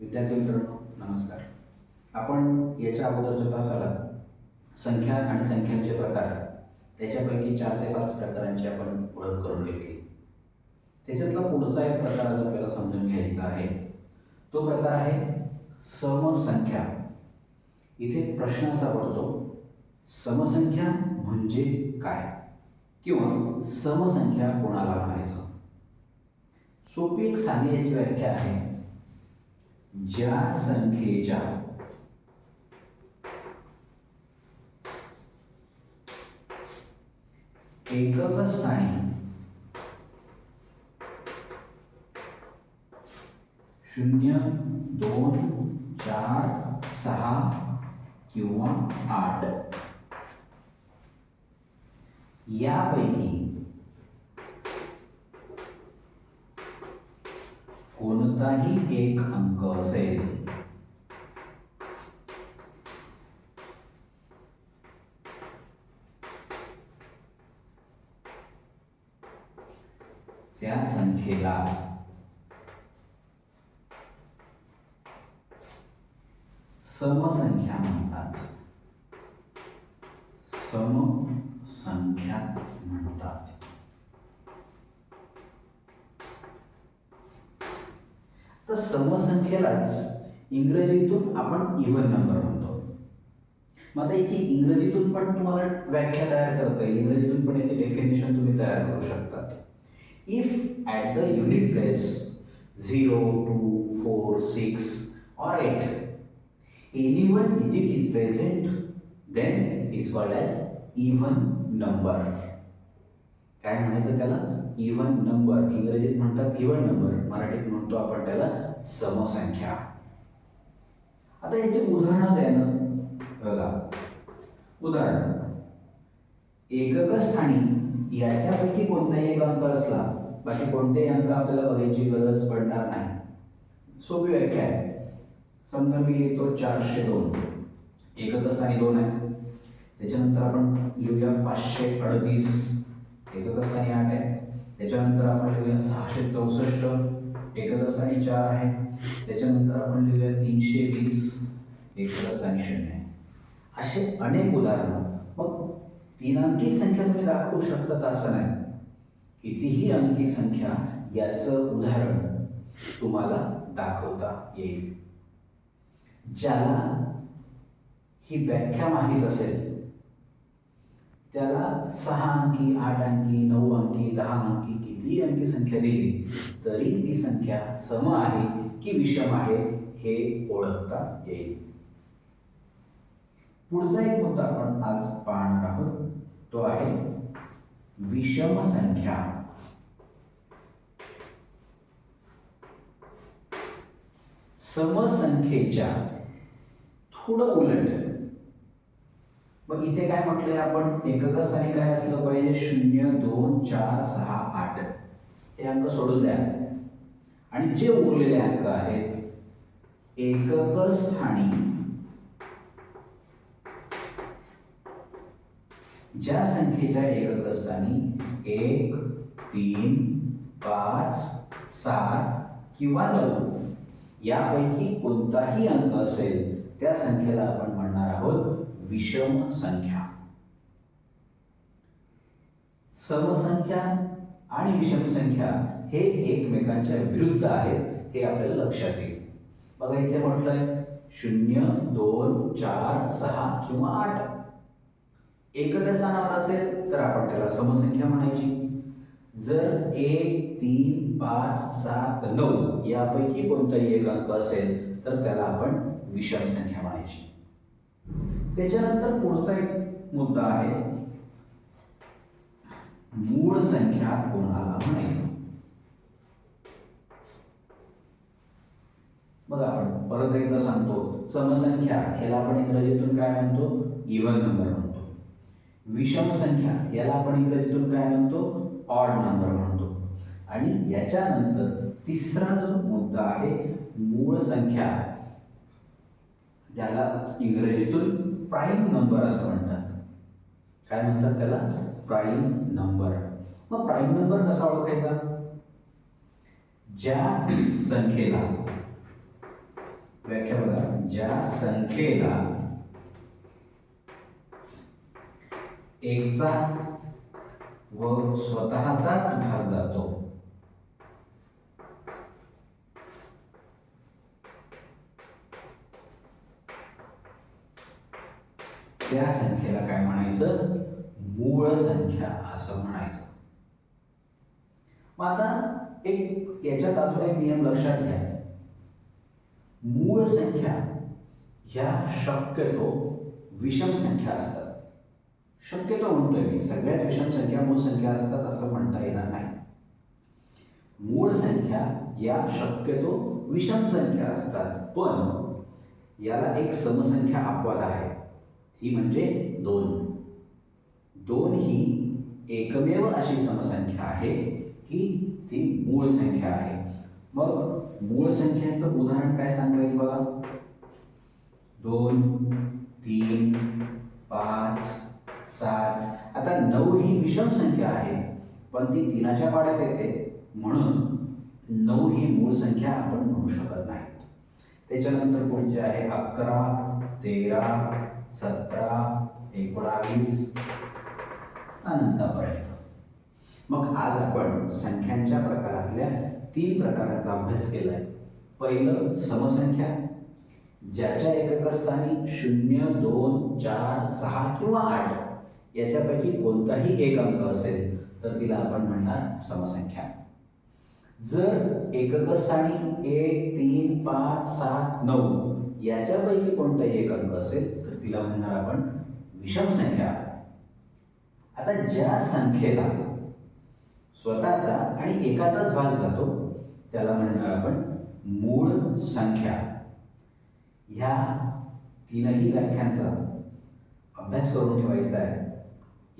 विद्यार्थी मित्रांनो नमस्कार. आपण याच्या अगोदरच्या तासाला संख्या आणि संख्यांचे प्रकार त्याच्यापैकी चार ते पाच प्रकारांची आपण ओळख करून घेतली. त्याच्यातला पुढचा एक प्रकार जर आपल्याला समजून घ्यायचा आहे. तो प्रकार आहे समसंख्या. इथे प्रश्न असा पडतो समसंख्या म्हणजे काय? किंवा समसंख्या कोणाला म्हणायचं? सोपी एक साधी याची व्याख्या आहे. ज्या संख्येच्या एकक स्थानी शून्य दोन चार सहा किंवा आठ। यापैकी कोणताही एक अंक असेल. त्या संख्येला समसंख्या म्हणतात. समसंख्या म्हणतात तर समसंख्येलाच इंग्रजीतून आपण इव्हन नंबर म्हणतो. मग आता याची इंग्रजीतून पण तुम्हाला व्याख्या तयार करता येईल. इंग्रजीतून पण याची डेफिनेशन तुम्ही तयार करू शकतात. If at the unit place zero two four six or eight any one digit is present then is called as even number काय म्हणायचं त्याला? इव्हन नंबर इंग्रजीत म्हणतात इव्हन नंबर मराठीत म्हणतो आपण त्याला समसंख्या. आता याची उदाहरणं द्या ना बघा. उदाहरण. एकक स्थानी याच्यापैकी कोणताही एक अंक असला बाकी कोणतेही अंक आपल्याला बघायची गरज पडणार नाही. सोपी व्याख्या आहे. समजा मी येतो चारशे दोन. एकक स्थानी दोन आहे. त्याच्यानंतर आपण लिहूया पाचशे अडतीस. एकक स्थानी आठ आहे. त्याच्यानंतर आपण लिहूया सहाशे चौसष्ट. एकच स्थानी चार आहे त्याच्यानंतर आपण लिहूया तीनशे वीस एकच स्थानी शून्य आहे. असे अनेक उदाहरणं. मग तीन अंकी संख्या तुम्ही दाखवू शकतात असं नाही. कितीही अंकी संख्या याचं उदाहरण तुम्हाला दाखवता येईल. ज्याला ही व्याख्या माहीत असेल त्याला सहा अंकी आठ अंकी नऊ अंकी दहा अंकी कितीही अंकी संख्या दिली तरी ती संख्या सम आहे की विषम आहे हे ओळखता येईल. पुढचा एक मुद्दा आपण आज पाहणार आहोत. तो आहे विषम संख्या. समसंख्येच्या थोडं उलट इथे काय म्हटलंय आपण? एकक स्थानी काय असलं पाहिजे? शून्य दोन चार सहा आठ. हे अंक सोडून द्या. आणि जे उरलेले अंक आहेत एकक स्थानी ज्या संख्येच्या एकक स्थानी एक तीन पाच सात किंवा नऊ यापैकी कोणताही अंक असेल त्या संख्येला आपण म्हणणार आहोत विषम संख्या. सर्वसंख्या आणि विषम संख्या हे एकमेकांच्या विरुद्ध आहेत हे आपल्याला लक्षात येईल. बघा इथे म्हटलंय शून्य दोन चार सहा किंवा आठ. एकक स्थानावर असेल तर आपण त्याला समसंख्या म्हणायची. जर एक तीन पाच सात नऊ यापैकी कोणताही एक अंक असेल तर त्याला आपण विषम संख्या म्हणायची. त्याच्यानंतर पुढचा एक मुद्दा आहे. मूळ संख्या कोणाला म्हणायचं? बघा आपण परत एकदा सांगतो समसंख्या याला आपण इंग्रजीतून काय म्हणतो? इव्हन नंबर म्हणतो. विषम संख्या याला आपण इंग्रजीतून काय म्हणतो? ऑड नंबर म्हणतो. आणि याच्यानंतर तिसरा जो मुद्दा आहे मूळ संख्या त्याला इंग्रजीतून प्राईम नंबर असं म्हणतात. काय म्हणतात त्याला? प्राईम नंबर मग प्राईम नंबर कसा ओळखायचा? ज्या संख्येला व्याख्या बघा. ज्या संख्येला एकचा व स्वतःचाच भाग जातो त्या संख्येला काय म्हणायचं? मूळ संख्या असं म्हणायचं. मग आता एक याच्यात अजून एक नियम लक्षात घ्या. मूळ संख्या ह्या शक्यतो विषम संख्या असतात. शक्यतो म्हणतोय मी सगळ्याच विषम संख्या मूळ संख्या असतात असं म्हणता येणार नाही. मूळ संख्या या शक्यतो विषम संख्या असतात पण याला एक समसंख्या अपवाद आहे. ती म्हणजे दोन. दोन ही एकमेव अशी समसंख्या आहे की ती मूळ संख्या आहे. मग मूळ संख्येचं उदाहरण काय सांगता येईल बघा? दोन तीन पाच सात. आता नऊ ही विषम संख्या आहे पण ती तीनाच्या पाड्यात येते. म्हणून नऊ ही मूळ संख्या आपण म्हणू शकत नाही. त्याच्यानंतर पुढचे आहे? अकरा तेरा सतरा एकोणावीस अनंतापर्यंत. मग आज आपण संख्यांच्या प्रकारातल्या तीन प्रकारांचा अभ्यास केलाय. पहिलं समसंख्या ज्याच्या एककस्थानी शून्य दोन चार सहा किंवा आठ याच्यापैकी कोणताही एक अंक असेल तर तिला आपण म्हणणार समसंख्या. जर एककस्थानी एक तीन पाच सात नऊ याच्यापैकी कोणताही एक अंक असेल तर तिला म्हणणार आपण विषम संख्या. आता ज्या संख्येला स्वतःचा आणि एकाचाच भाग जातो त्याला म्हणणार आपण मूळ संख्या. ह्या तीनही व्याख्यांचा अभ्यास करून ठेवायचा आहे.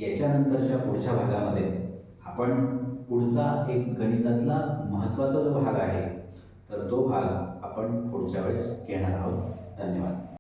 याच्यानंतरच्या पुढच्या भागामध्ये आपण पुढचा एक गणितातला महत्त्वाचा जो भाग आहे तर तो भाग आपण पुढच्या वेळेस घेणार आहोत. धन्यवाद.